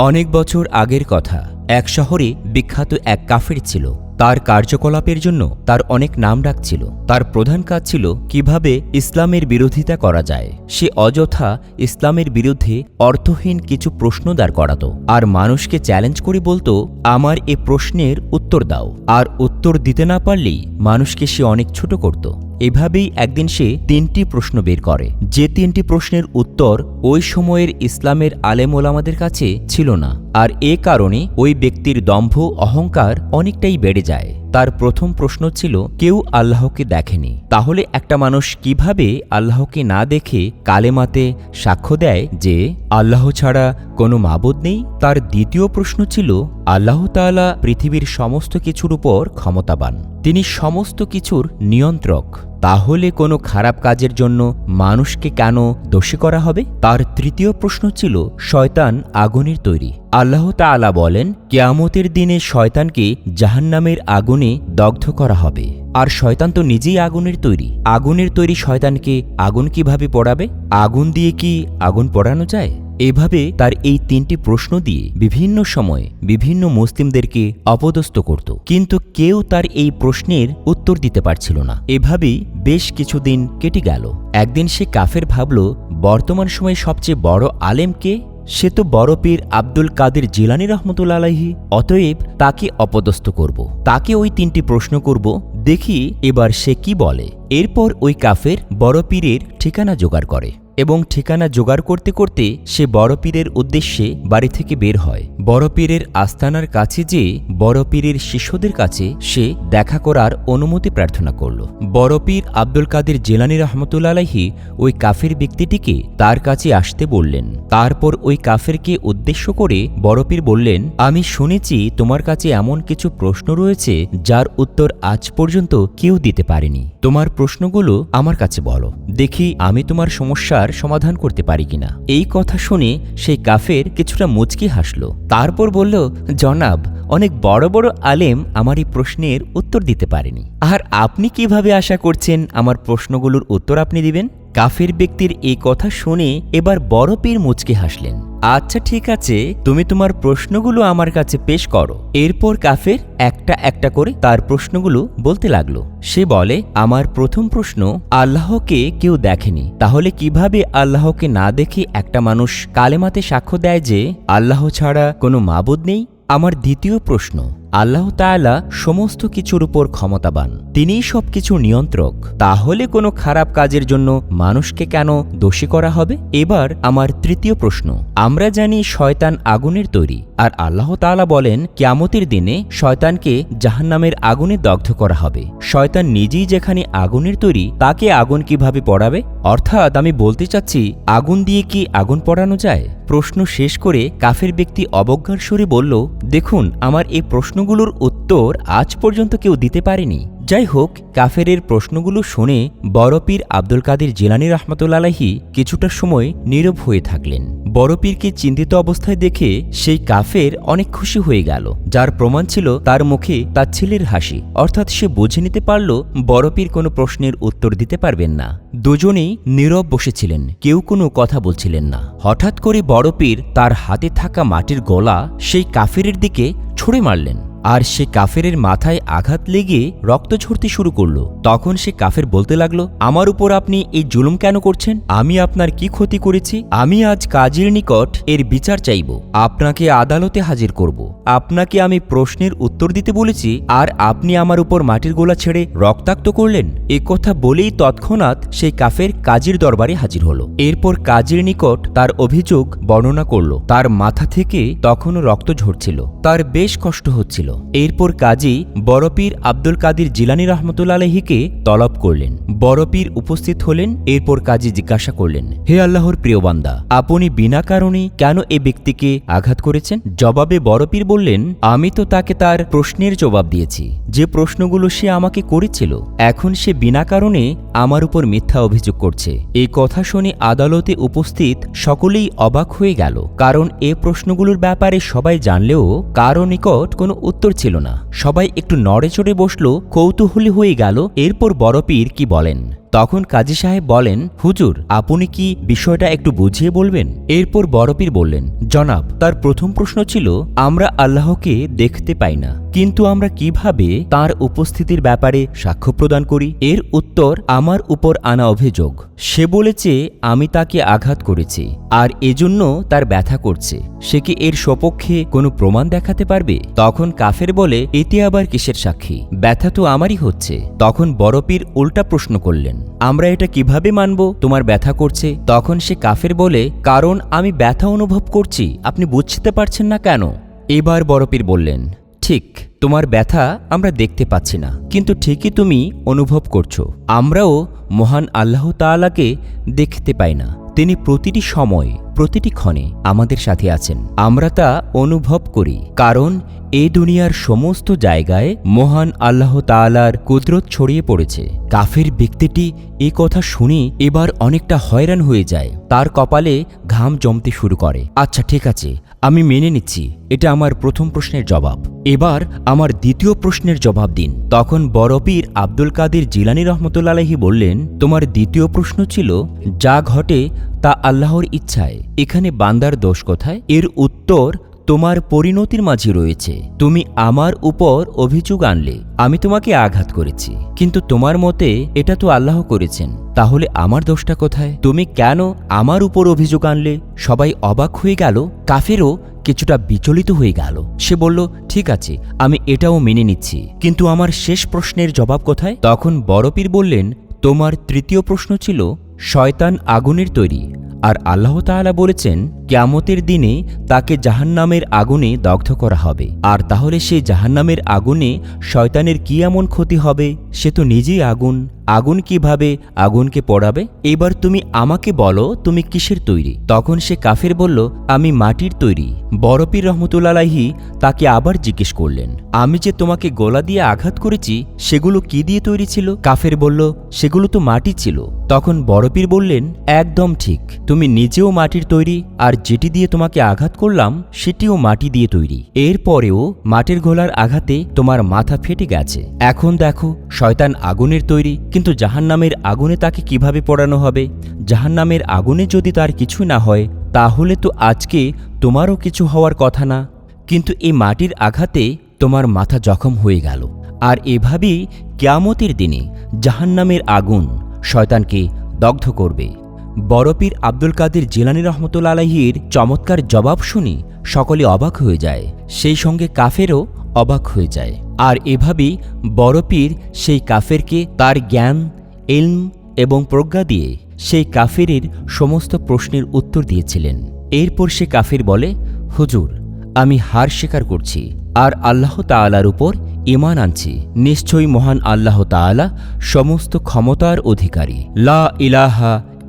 অনেক বছর আগের কথা। এক শহরে বিখ্যাত এক কাফের ছিল। তার কার্যকলাপের জন্য তার অনেক নাম ডাকছিল তার প্রধান কাজ ছিল কীভাবে ইসলামের বিরোধিতা করা যায়। সে অযথা ইসলামের বিরুদ্ধে অর্থহীন কিছু প্রশ্ন দাঁড় করাত আর মানুষকে চ্যালেঞ্জ করে বলতো, আমার এ প্রশ্নের উত্তর দাও। আর উত্তর দিতে না পারলেই মানুষকে সে অনেক ছোট করত। এভাবেই একদিন সে তিনটি প্রশ্ন বের করে। যে তিনটি প্রশ্নের উত্তর ওই সময়ের ইসলামের আলেম ওলামাদের কাছে ছিল না। আর এ কারণে ওই ব্যক্তির দম্ভ, অহংকার অনেকটাই বেড়ে যায়। তার প্রথম প্রশ্ন ছিল, কেউ আল্লাহকে দেখেনি। তাহলে একটা মানুষ কীভাবে আল্লাহকে না দেখে কালেমাতে সাক্ষ্য দেয় যে আল্লাহ ছাড়া কোনো মাবুদ নেই? তার দ্বিতীয় প্রশ্ন ছিল, আল্লাহ তাআলা পৃথিবীর সমস্ত কিছুর উপর ক্ষমতাবান। তিনি সমস্ত কিছুর নিয়ন্ত্রক। তাহলে কোনো খারাপ কাজের জন্য মানুষকে কেন দোষী করা হবে? তার তৃতীয় প্রশ্ন ছিল, শয়তান আগুনের তৈরি। আল্লাহ তাআলা বলেন, কেয়ামতের দিনে শয়তানকে জাহান্নামের আগুনে দগ্ধ করা হবে। আর শয়তান তো নিজেই আগুনের তৈরি। আগুনের তৈরি শয়তানকে আগুন কীভাবে পড়াবে? আগুন দিয়ে কি আগুন পড়ানো যায়? এভাবে তার এই তিনটি প্রশ্ন দিয়ে বিভিন্ন সময়ে বিভিন্ন মুসলিমদেরকে অপদস্থ করত। কিন্তু কেউ তার এই প্রশ্নের উত্তর দিতে পারছিল না। এভাবেই বেশ কিছুদিন কেটে গেল। একদিন সে কাফের ভাবল, বর্তমান সময়ে সবচেয়ে বড় আলেমকে সে তো বড় পীর আব্দুল কাদের জিলানি রহমতুল আলাহি অতএব তাকে অপদস্থ করব। তাকে ওই তিনটি প্রশ্ন করব, দেখি এবার সে কি বলে। এরপর ওই কাফের বড় পীরের ঠিকানা জোগাড় করে। এবং ঠিকানা জোগাড় করতে করতে সে বড় পীরের উদ্দেশ্যে বাড়ি থেকে বের হয়। বড় পীরের আস্তানার কাছে যেয়ে বড় পীরের শিষ্যদের কাছে সে দেখা করার অনুমতি প্রার্থনা করল। বড় পীর আব্দুল কাদের জেলানি রহমতুল্লা আলাহি ওই কাফের ব্যক্তিটিকে তার কাছে আসতে বললেন। তারপর ওই কাফেরকে উদ্দেশ্য করে বড় পীর বললেন, আমি শুনেছি তোমার কাছে এমন কিছু প্রশ্ন রয়েছে যার উত্তর আজ পর্যন্ত কেউ দিতে পারেনি। তোমার প্রশ্নগুলো আমার কাছে বলো। দেখি আমি তোমার সমস্যার সমাধান করতে পারি কিনা? এই কথা শুনে সেই কাফের কিছুটা মুচকি হাসল। তারপর বলল, জনাব, অনেক বড় বড় আলেম আমার এই প্রশ্নের উত্তর দিতে পারেনি। আর আপনি কীভাবে আশা করছেন আমার প্রশ্নগুলোর উত্তর আপনি দিবেন? কাফের ব্যক্তির এই কথা শুনে এবার বড় পীর মুচকে হাসলেন। আচ্ছা ঠিক আছে, তুমি তোমার প্রশ্নগুলো আমার কাছে পেশ করো। এরপর কাফের একটা একটা করে তার প্রশ্নগুলো বলতে লাগল। সে বলে, আমার প্রথম প্রশ্ন, আল্লাহকে কেউ দেখেনি। তাহলে কীভাবে আল্লাহকে না দেখে একটা মানুষ কালেমাতে সাক্ষ্য দেয় যে আল্লাহ ছাড়া কোনো মাবুদ নেই? আমার দ্বিতীয় প্রশ্ন, আল্লাহ তাআলা সমস্ত কিছুর উপর ক্ষমতাবান। তিনিই সবকিছু নিয়ন্ত্রক। তাহলে কোনো খারাপ কাজের জন্য মানুষকে কেন দোষী করা হবে? এবার আমার তৃতীয় প্রশ্ন। আমরা জানি শয়তান আগুনের তৈরি। আর আল্লাহ তাআলা বলেন, কিয়ামতের দিনে শয়তানকে জাহান্নামের আগুনে দগ্ধ করা হবে। শয়তান নিজেই যেখানে আগুনের তৈরি, তাকে আগুন কীভাবে পড়াবে? অর্থাৎ আমি বলতে চাচ্ছি, আগুন দিয়ে কি আগুন পড়ানো যায়? প্রশ্ন শেষ করে কাফের ব্যক্তি অবজ্ঞার সুরে বলল, দেখুন, আমার এই প্রশ্নগুলোর উত্তর আজ পর্যন্ত কেউ দিতে পারেনি। যাই হোক, কাফেরের প্রশ্নগুলো শুনে বড়পীর আব্দুল কাদের জিলানি রহমতুল্লাহি কিছুটা সময় নীরব হয়ে থাকলেন। বড়পীরকে চিন্তিত অবস্থায় দেখে সেই কাফের অনেক খুশি হয়ে গেল। যার প্রমাণ ছিল তার মুখে তার ছেলের হাসি। অর্থাৎ সে বুঝে নিতে পারল, বড়পীর কোনো প্রশ্নের উত্তর দিতে পারবেন না। দুজনেই নীরব বসেছিলেন, কেউ কোনো কথা বলছিলেন না। হঠাৎ করে বড়পীর তার হাতে থাকা মাটির গলা সেই কাফেরের দিকে ছুঁড়ে মারলেন। আর সে কাফেরের মাথায় আঘাত লেগে রক্ত ঝরতে শুরু করল। তখন সে কাফের বলতে লাগল, আমার উপর আপনি এই জুলুম কেন করছেন? আমি আপনার কি ক্ষতি করেছি? আমি আজ কাজীর নিকট এর বিচার চাইব। আপনাকে আদালতে হাজির করব। আপনাকে আমি প্রশ্নের উত্তর দিতে বলেছি, আর আপনি আমার উপর মাটির গোলা ছেড়ে রক্তাক্ত করলেন। এ কথা বলেই তৎক্ষণাৎ সেই কাফের কাজীর দরবারে হাজির হলো। এরপর কাজীর নিকট তার অভিযোগ বর্ণনা করল। তার মাথা থেকে তখনও রক্ত ঝরছিল। তার বেশ কষ্ট হচ্ছিল। এরপর কাজী বড়পীর আব্দুল কাদির জিলানি রহমতুল্লা আলহিকে তলব করলেন। বড়পীর উপস্থিত হলেন, এরপর কাজী জিজ্ঞাসা করলেন, হে আল্লাহর প্রিয় বান্দা, আপনি বিনা কারণে কেন এ ব্যক্তিকে আঘাত করেছেন? জবাবে বড়পীর বললেন, আমি তো তাকে তার প্রশ্নের জবাব দিয়েছি। যে প্রশ্নগুলো সে আমাকে করেছিল, এখন সে বিনা কারণে আমার উপর মিথ্যা অভিযোগ করছে। এই কথা শুনে আদালতে উপস্থিত সকলেই অবাক হয়ে গেল, কারণ এ প্রশ্নগুলোর ব্যাপারে সবাই জানলেও কারও নিকট কোনো উত্তর ছিল না। সবাই একটু নড়েচড়ে বসল, কৌতূহলী হয়ে গেল, এরপর বড় পীর কি বলেন? তখন কাজী সাহেব বলেন, হুজুর, আপনি কি বিষয়টা একটু বুঝিয়ে বলবেন? এরপর বড়পীর বললেন, জনাব, তার প্রথম প্রশ্ন ছিল, আমরা আল্লাহকে দেখতে পাই না, কিন্তু আমরা কীভাবে তার উপস্থিতির ব্যাপারে সাক্ষ্য প্রদান করি? এর উত্তর, আমার উপর আনা অভিযোগ। সে বলেছে, আমি তাকে আঘাত করেছি, আর এজন্য তার ব্যথা করছে। সে কি এর সপক্ষে কোনো প্রমাণ দেখাতে পারবে? তখন কাফের বলে এতে আবার কিসের সাক্ষী? ব্যথা তো আমারই হচ্ছে। তখন বড়পীর উল্টা প্রশ্ন করলেন আমরা এটা কীভাবে মানব? তোমার ব্যথা করছে। তখন সে কাফের বলে, কারণ আমি ব্যথা অনুভব করছি। আপনি বুঝতে পারছেন না কেন? এবার বড়পীর বললেন, ঠিক, তোমার ব্যথা আমরা দেখতে পাচ্ছি না। কিন্তু ঠিকই তুমি অনুভব করছ। আমরাও মহান আল্লাহ তালাকে দেখতে পাই না। তিনি প্রতিটি সময়, প্রতিটি ক্ষণে আমাদের সাথে আছেন। আমরা তা অনুভব করি, কারণ এ দুনিয়ার সমস্ত জায়গায় মহান আল্লাহ তালার কুদরত ছড়িয়ে পড়েছে। কাফের ব্যক্তিটি এ কথা শুনে এবার অনেকটা হয়রান হয়ে যায়, তার কপালে ঘাম জমতে শুরু করে। আচ্ছা ঠিক আছে আমি মেনে নিচ্ছি, এটা আমার প্রথম প্রশ্নের জবাব। এবার আমার দ্বিতীয় প্রশ্নের জবাব দিন। তখন বড়পীর আব্দুল কাদের জিলানি রহমতুল্লাহি বললেন, তোমার দ্বিতীয় প্রশ্ন ছিল, যা ঘটে তা আল্লাহর ইচ্ছায়। এখানে বান্দার দোষ কোথায়? এর উত্তর তোমার পরিণতির মাঝে রয়েছে। তুমি আমার উপর অভিযোগ আনলে, আমি তোমাকে আঘাত করেছি। কিন্তু তোমার মতে এটা তো আল্লাহ করেছেন। তাহলে আমার দোষটা কোথায়? তুমি কেন আমার উপর অভিযোগ আনলে? সবাই অবাক হয়ে গেল, কাফেরও কিছুটা বিচলিত হয়ে গেল। সে বলল, ঠিক আছে, আমি এটাও মেনে নিচ্ছি। কিন্তু আমার শেষ প্রশ্নের জবাব কোথায়? তখন বড়পীর বললেন, তোমার তৃতীয় প্রশ্ন ছিল, শয়তান আগুনের তৈরি। আর আল্লাহ তাআলা বলেছেন ক্যামতের দিনে তাকে জাহান্নামের আগুনে দগ্ধ করা হবে। আর তাহলে সেই জাহান্নামের আগুনে শয়তানের কি এমন ক্ষতি হবে? সে তো নিজেই আগুন। আগুন কীভাবে আগুনকে পড়াবে? এবার তুমি আমাকে বলো, তুমি কিসের তৈরি? তখন সে কাফের বলল, আমি মাটির তৈরি। বরপির রহমতুল্লাহি তাকে আবার জিজ্ঞেস করলেন, আমি যে তোমাকে গোলা দিয়ে আঘাত করেছি, সেগুলো কি দিয়ে তৈরি ছিল? কাফের বলল, সেগুলো তো মাটি ছিল। তখন বরপির বললেন, একদম ঠিক, তুমি নিজেও মাটির তৈরি, আর যেটি দিয়ে তোমাকে আঘাত করলাম, সেটিও মাটি দিয়ে তৈরি। এরপরেও মাটির গোলার আঘাতে তোমার মাথা ফেটে গেছে। এখন দেখো, শয়তান আগুনের তৈরি, কিন্তু জাহান্নামের আগুনে তাকে কীভাবে পড়ানো হবে? জাহান্নামের আগুনে যদি তার কিছু না হয়, তাহলে তো আজকে তোমারও কিছু হওয়ার কথা না। কিন্তু এই মাটির আঘাতে তোমার মাথা জখম হয়ে গেল। আর এভাবেই কেয়ামতের দিনে জাহান্নামের আগুন শয়তানকে দগ্ধ করবে। বড়পীর আব্দুল কাদের জিলানি রহমতুল্লা আলাহির চমৎকার জবাব শুনি সকলে অবাক হয়ে যায়, সেই সঙ্গে কাফেরও অবাক হয়ে যায়। আর এভাবেই বড়পীর সেই কাফেরকে তার জ্ঞান এলম এবং প্রজ্ঞা দিয়ে সেই কাফেরের সমস্ত প্রশ্নের উত্তর দিয়েছিলেন। এরপর সে কাফের বলে, হুজুর, আমি হার স্বীকার করছি, আর আল্লাহ তাআলার উপর ইমান আনছি। নিশ্চয়ই মহান আল্লাহ তাআলা সমস্ত ক্ষমতার অধিকারী। লা ইলাহা